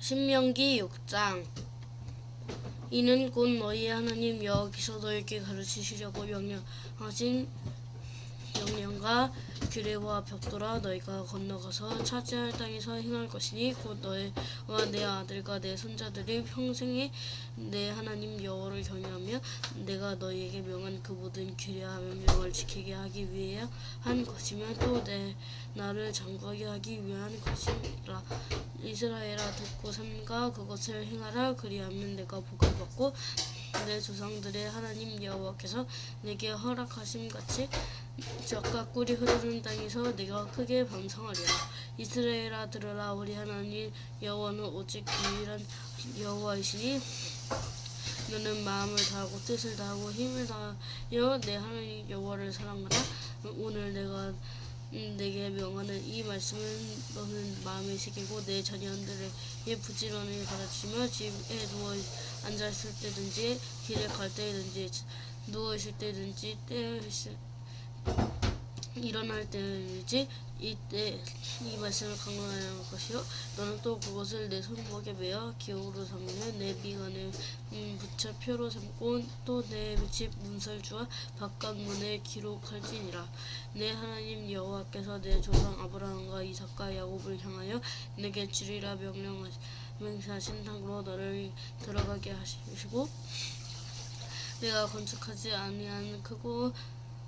신명기 6장. 이는 곧 너희의 하나님 여호와께서 너희에게 가르치시려고 명령하신 명령과 규례와 벽도라 너희가 건너가서 차지할 땅에서 행할 것이니 곧 너희와 내 아들과 내 손자들이 평생에 내 하나님 여호와를 경외하며 내가 너희에게 명한 그 모든 규례와 명령을 지키게 하기 위해 한 것이며 또 내 나를 장구하게 하기 위한 것이라. 이스라엘아 듣고 삼가 그것을 행하라. 그리하면 내가 복을 받고 내 조상들의 하나님 여호와께서 내게 허락하심 같이 적과 꿀이 흐르는 땅에서 내가 크게 방성하리라. 이스라엘아 들으라. 우리 하나님 여호와는 오직 유일한 여호와이시니 너는 마음을 다하고 뜻을 다하고 힘을 다하여 내 하나님 여호와를 사랑하라. 오늘 내가 음, 내게 명하는 이 말씀을 너는 마음에 새기고 내 자녀들에게 부지런히 가르치며 집에 누워 앉아 있을 때든지 길에 갈 때든지 누워 있을 때든지 때 있을 일어날 때든지 이때 이 말씀을 강론하여 할 것이요. 너는 또 그것을 내 손목에 매어 기억으로 삼으며 내 미간에 음, 붙여 표로 삼고 또 내 집 문설주와 바깥 문에 기록할지니라. 내 하나님 여호와께서 내 조상 아브라함과 이삭과 야곱을 향하여 내게 주리라 명령하 맹세하신 땅으로 너를 들어가게 하시고 내가 건축하지 아니한 크고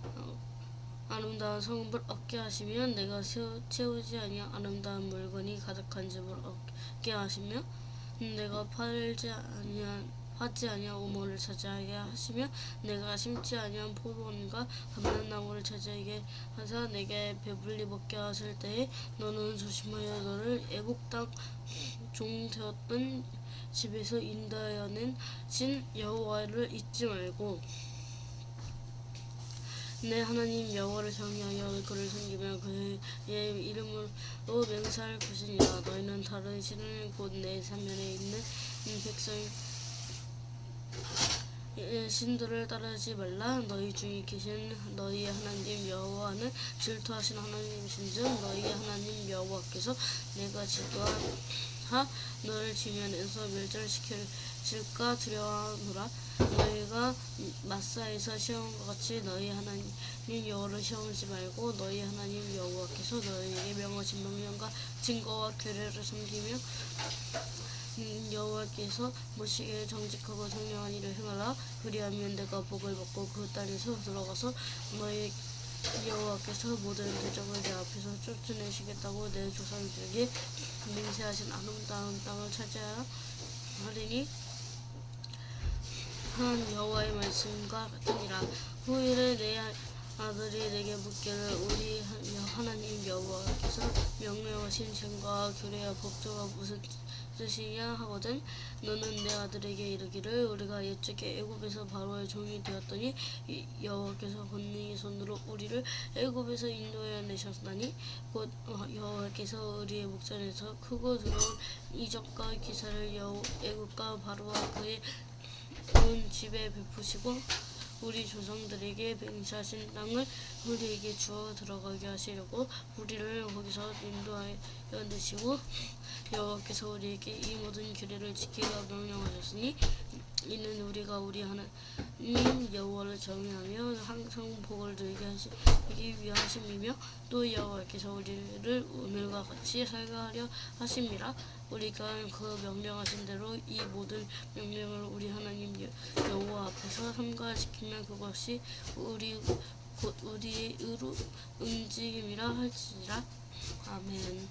어, 아름다운 성읍을 얻게 하시면 내가 채우지 아니한 아름다운 물건이 가득한 집을 얻게 하시며 내가 팔지 아니한 하지 아니한 우물을 차지하게 하시며 내가 심지 아니한 포도원과 감람나무를 차지하게 하사 내게 배불리 먹게 하실 때에 너는 조심하여 너를 애국 땅 종 되었던 집에서 인도하여 낸 신 여호와를 잊지 말고 내 하나님 여호와를 경외하여 그를 섬기며 그의 이름으로 맹세할 것이니라 너희는 다른 신을 곧 내 사면에 있는 백성 신들을 따르지 말라. 너희 중에 계신 너희의 하나님 여호와는 질투하신 하나님이신즉 너희의 하나님 여호와께서 내가 질투하 너를 지면에서 멸절시킬까 두려워하노라. 너희가 마사에서 시험과 같이 너희 하나님 여호와를 시험하지 말고 너희 하나님 여호와께서 너희에게 명하신 명령과 증거와 규례를 섬기며 음, 여호와께서 모시기에 정직하고 정령한 일을 행하라. 그리하면 내가 복을 받고 그 땅에서 들어가서 너희 여호와께서 모든 대적을 내 앞에서 쫓아내시겠다고 내 조상들에게 맹세하신 아름다운 땅을 차지하리니 한 여호와의 말씀과 같으니라. 후일에 내 아들이 내게 묻기를 우리 하나님 여호와께서 명령하신 증거와 규례와 법조가 무슨 뜻이냐 하거든. 너는 내 아들에게 이르기를 우리가 옛적에 애굽에서 바로의 종이 되었더니 이 여호와께서 권능의 손으로 우리를 애굽에서 인도해 내셨다니 곧 여호와께서 우리의 목전에서 크고 두려운 이적과 기사를 여호 애굽과 바로와 그의 온 집에 베푸시고 우리 조상들에게 맹세하신 땅을 우리에게 주어 들어가게 하시려고 우리를 거기서 인도하여 내시고 여호와께서 우리에게 이 모든 규례를 지키라 명령하셨으니 이는 우리가 우리 하나 님 여호와를 정의하며 항상 복을 누리게 하시기 위하심이며 또 여호와께서 우리를 오늘과 같이 살게 하려 하심이라 우리가 그 명령하신 대로 이 모든 명령을 우리 하나님 여- 여호와 앞에서 삼가시키면 그것이 우리 곧 우리의 의로 움직임이라 할지니라 아멘.